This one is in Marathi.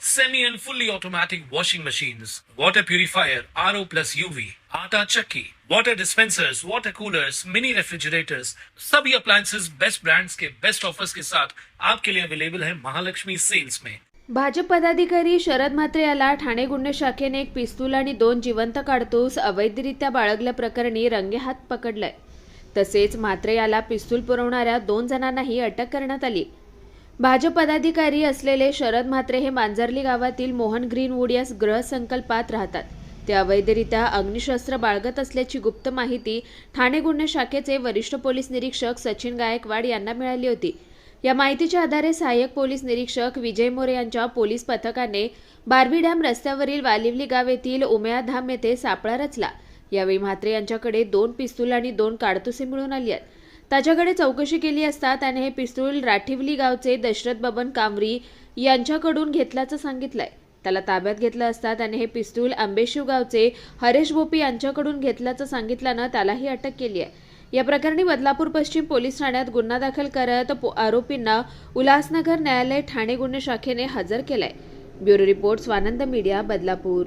semi and fully automatic washing machines, water purifier, RO plus UV, आटा चक्की, water dispensers, water coolers, mini refrigerators, सभी appliances बेस्ट brands के बेस्ट ऑफर्स के साथ आपके लिए अवेलेबल है महालक्ष्मी सेल्स में। भाजप पदाधिकारी शरद म्हात्रे याला ठाणे गुन्हे शाखेने एक पिस्तूल आणि दोन जिवंत काडतूस अवैधरित्या बाळगल्याप्रकरणी रंगेहात पकडलंय. तसेच म्हात्रे याला पिस्तूल पुरवणाऱ्या दोन जणांनाही अटक करण्यात आली. भाजप पदाधिकारी असलेले शरद म्हात्रे हे मांजर्ली गावातील मोहन ग्रीनवूड या गृहसंकल्पात राहतात. ते अवैधरित्या अग्निशस्त्र बाळगत असल्याची गुप्त माहिती ठाणे गुन्हे शाखेचे वरिष्ठ पोलीस निरीक्षक सचिन गायकवाड यांना मिळाली होती. या माहितीच्या आधारे सहाय्यक पोलीस निरीक्षक विजय मोरे यांच्या पोलीस पथकाने बारवी डॅम रस्त्यावरील वालिवली गाव येथील उमयाधाम येथे सापळा रचला. यावेळी म्हात्रे यांच्याकडे दोन पिस्तूल आणि दोन काडतुसे मिळून आली आहेत. त्याच्याकडे चौकशी केली असता त्याने हे पिस्तूल राठिवली गावचे दशरथ बबन कामरी यांच्याकडून घेतल्याचं सांगितलंय. त्याला ताब्यात घेतलं असता त्याने हे पिस्तूल आंबेशिव गावचे हरेश भोपी यांच्याकडून घेतल्याचं सांगितल्यानं त्यालाही अटक केली आहे. या प्रकरणी बदलापूर पश्चिम पोलीस ठाण्यात गुन्हा दाखल करत पो- आरोपींना उल्हासनगर न्यायालय ठाणे गुन्हे शाखेने हजर केलाय. Bureau report Swanand media Badlapur.